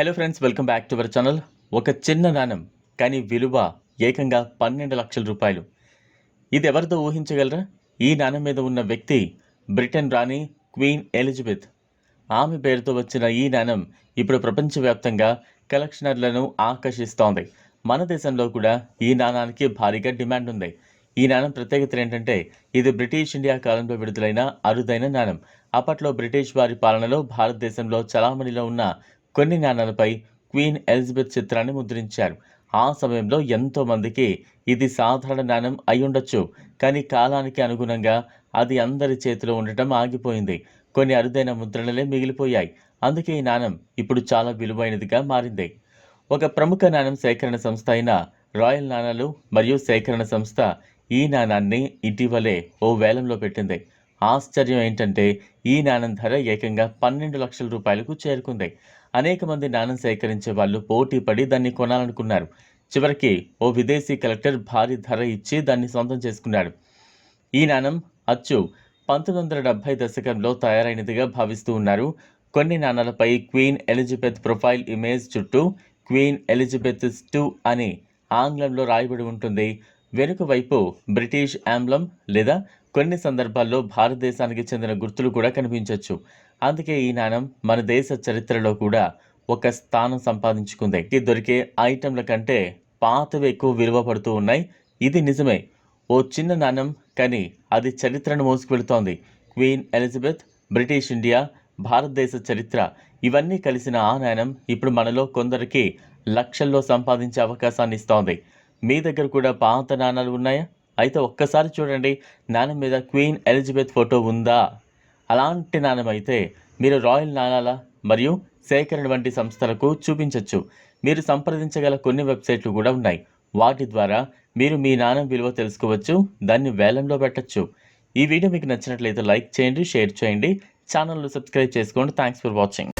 Hello friends welcome back to our channel ఒక చిన్న నాణం కానీ విలువ ఏకంగా పన్నెండు లక్షల రూపాయలు. ఇది ఎవరితో ఊహించగలరా? ఈ నాణం మీద ఉన్న వ్యక్తి బ్రిటన్ రాణి క్వీన్ ఎలిజబెత్. ఆమె పేరుతో వచ్చిన ఈ నాణం ఇప్పుడు ప్రపంచవ్యాప్తంగా కలెక్షనర్లను ఆకర్షిస్తోంది. మన దేశంలో కూడా ఈ నాణానికి భారీగా డిమాండ్ ఉంది. ఈ నాణం ప్రత్యేకత ఏంటంటే ఇది బ్రిటిష్ ఇండియా కాలంలో విడుదలైన అరుదైన నాణం. అప్పట్లో బ్రిటిష్ వారి పాలనలో భారతదేశంలో చలామణిలో ఉన్న కొన్ని నాణాలపై క్వీన్ ఎలిజబెత్ చిత్రాన్ని ముద్రించారు. ఆ సమయంలో ఎంతో మందికి ఇది సాధారణ నాణం అయి కానీ కాలానికి అనుగుణంగా అది అందరి చేతిలో ఉండటం ఆగిపోయింది. కొన్ని అరుదైన ముద్రణలే మిగిలిపోయాయి. అందుకే ఈ నాణం ఇప్పుడు చాలా విలువైనదిగా మారింది. ఒక ప్రముఖ నాణం సేకరణ సంస్థ అయిన రాయల్ నాణాలు మరియు సేకరణ సంస్థ ఈ నాణాన్ని ఇటీవలే ఓ వేలంలో పెట్టింది. ఆశ్చర్యం ఏంటంటే ఈ నాణం ధర ఏకంగా పన్నెండు లక్షల రూపాయలకు చేరుకుంది. అనేక మంది నాణం సేకరించే వాళ్ళు పోటీ పడి దాన్ని కొనాలనుకున్నారు. చివరికి ఓ విదేశీ కలెక్టర్ భారీ ధర ఇచ్చి దాన్ని సొంతం చేసుకున్నాడు. ఈ నాణం అచ్చు పంతొమ్మిది వందల డెబ్బై దశకంలో తయారైనదిగా భావిస్తూ ఉన్నారు. కొన్ని నాణాలపై క్వీన్ ఎలిజబెత్ ప్రొఫైల్ ఇమేజ్ చుట్టూ క్వీన్ ఎలిజబెత్ టూ అని ఆంగ్లంలో రాయబడి ఉంటుంది. వెనుక వైపు బ్రిటిష్ ఆమ్లం లేదా కొన్ని సందర్భాల్లో భారతదేశానికి చెందిన గుర్తులు కూడా కనిపించవచ్చు అందుకే ఈ నాణం మన దేశ చరిత్రలో కూడా ఒక స్థానం సంపాదించుకుంది. ఇది దొరికే ఐటెంల కంటే పాతవి ఎక్కువ విలువ పడుతూ ఉన్నాయి. ఇది నిజమే. ఓ చిన్న నాణం కానీ అది చరిత్రను మోసుకువెళుతోంది. క్వీన్ ఎలిజబెత్ బ్రిటిష్ ఇండియా భారతదేశ చరిత్ర ఇవన్నీ కలిసిన ఆ నాణం ఇప్పుడు మనలో కొందరికి లక్షల్లో సంపాదించే అవకాశాన్ని ఇస్తోంది. మీ దగ్గర కూడా పాత నాణాలు ఉన్నాయా? అయితే ఒక్కసారి చూడండి నాణం మీద క్వీన్ ఎలిజబెత్ ఫోటో ఉందా? అలాంటి నాణం అయితే మీరు రాయల్ నాణాల? మరియు సేకరణ వంటి సంస్థలకు చూపించవచ్చు మీరు సంప్రదించగల కొన్ని వెబ్సైట్లు కూడా ఉన్నాయి. వాటి ద్వారా మీరు మీ నాణం విలువ తెలుసుకోవచ్చు దాన్ని వేలంలో పెట్టచ్చు. ఈ వీడియో మీకు నచ్చినట్లయితే లైక్ చేయండి షేర్ చేయండి. ఛానల్ను సబ్స్క్రైబ్ చేసుకోండి. Thanks for watching.